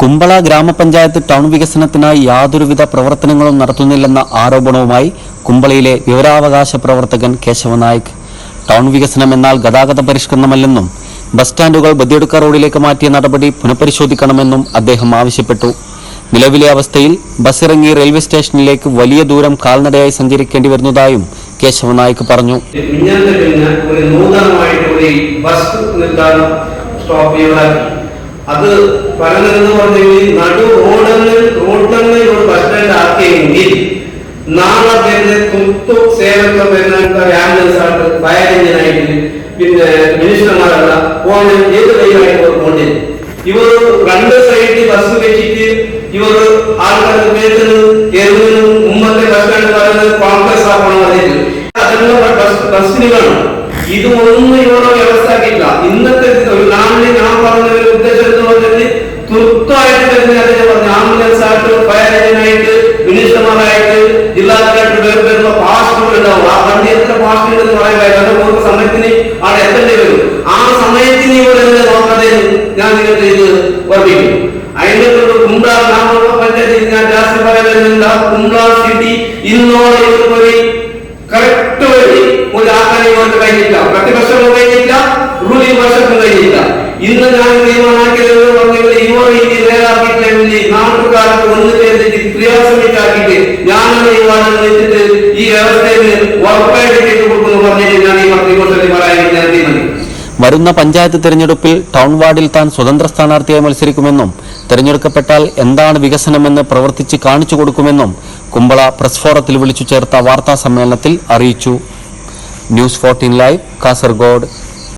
കുമ്പള ഗ്രാമപഞ്ചായത്ത് ടൗൺ വികസനത്തിനായി യാതൊരുവിധ പ്രവർത്തനങ്ങളും നടത്തുന്നില്ലെന്ന ആരോപണവുമായി കുമ്പളയിലെ വിവരാവകാശ പ്രവർത്തകൻ കേശവ നായിക്. ടൗൺ വികസനം എന്നാൽ ഗതാഗത പരിഷ്കരണമല്ലെന്നും ബസ് സ്റ്റാൻഡുകൾ ബദിയെടുക്ക റോഡിലേക്ക് മാറ്റിയ നടപടി പുനഃപരിശോധിക്കണമെന്നും അദ്ദേഹം ആവശ്യപ്പെട്ടു. നിലവിലെ അവസ്ഥയിൽ ബസ് ഇറങ്ങി റെയിൽവേ സ്റ്റേഷനിലേക്ക് വലിയ ദൂരം കാൽനടയായി സഞ്ചരിക്കേണ്ടി വരുന്നതായും കേശവ നായിക് പറഞ്ഞു. ഒരു അത് പറഞ്ഞതെന്ന് പറഞ്ഞെങ്കിൽ നടു റോഡന്ന് റോഡന്ന് ഒരു ബസ് സ്റ്റാൻഡ് ആക്കിയെങ്കിൽ നാളെ വരുന്ന തുർത്തു സേവക വരുന്ന ഒരു ആംബുലൻസ് ആയിട്ട് ഫയർ എഞ്ചിനായിട്ട് പിന്നെ മിനിസ്റ്റർമാരല്ല പോകാൻ ഏത് വഴിയായിട്ട് പോകേണ്ടത് ഇവർ രണ്ട് സൈഡിൽ ബസ് വെച്ചിട്ട് ഇവർ ആൾക്കാർക്ക് കേൾക്കുന്നത് കേൾക്കുന്നതിനും മുമ്പത്തെ ബസ് സ്റ്റാൻഡ് പറയുന്നത് കോൺഗ്രസ് ആക്കണം അതിൽ അതെല്ലാം ബസ് ബസ്സിന് വേണം ഇത് ഒന്നും ഇവിടെ വ്യവസ്ഥയാക്കിയില്ല ഇന്നത്തെ ഒരു നാളിൽ ഞാൻ വണ്ടി എന്ന് പറയുമ്പോൾ പോകുന്ന സമയത്തിന് അവിടെ എത്തേണ്ടി വരും. ആ സമയത്തിന് ഇവിടെ നിന്ന് നോക്കാതെ ഞാൻ നിങ്ങൾക്ക് ഇത് ഓർമ്മിക്കും അതിന്റെ തൊട്ട് കുമ്പ്ര ഗ്രാമ പഞ്ചായത്തിൽ ഞാൻ ജാസ്തി പറയുന്നില്ല സിറ്റി ഇന്നോടെ ഇതുവരെ കറക്റ്റ് ഒരു ആക്കാൻ ഇവർക്ക് കഴിഞ്ഞില്ല പ്രതിപക്ഷവും കഴിഞ്ഞില്ല റൂളിംഗ് വർഷത്തും കഴിഞ്ഞില്ല ഇന്ന് ഞാൻ തീരുമാനാക്കിയത് പറഞ്ഞത് ഇവർ ഈ നേരാക്കിയിട്ടില്ലെങ്കിൽ നാട്ടുകാർക്ക് ഒന്ന് ഈ വ്യവസ്ഥയിൽ ഉറപ്പായിട്ട് വരുന്ന പഞ്ചായത്ത് തെരഞ്ഞെടുപ്പിൽ ടൗൺ വാർഡിൽ താൻ സ്വതന്ത്ര സ്ഥാനാർത്ഥിയായി മത്സരിക്കുമെന്നും തെരഞ്ഞെടുക്കപ്പെട്ടാൽ എന്താണ് വികസനമെന്ന് പ്രവർത്തിച്ച് കാണിച്ചു കൊടുക്കുമെന്നും കുമ്പള പ്രസ് ഫോറത്തിൽ വിളിച്ചു ചേർത്ത വാർത്താ സമ്മേളനത്തിൽ അറിയിച്ചു. News fourteen live Kasaragod.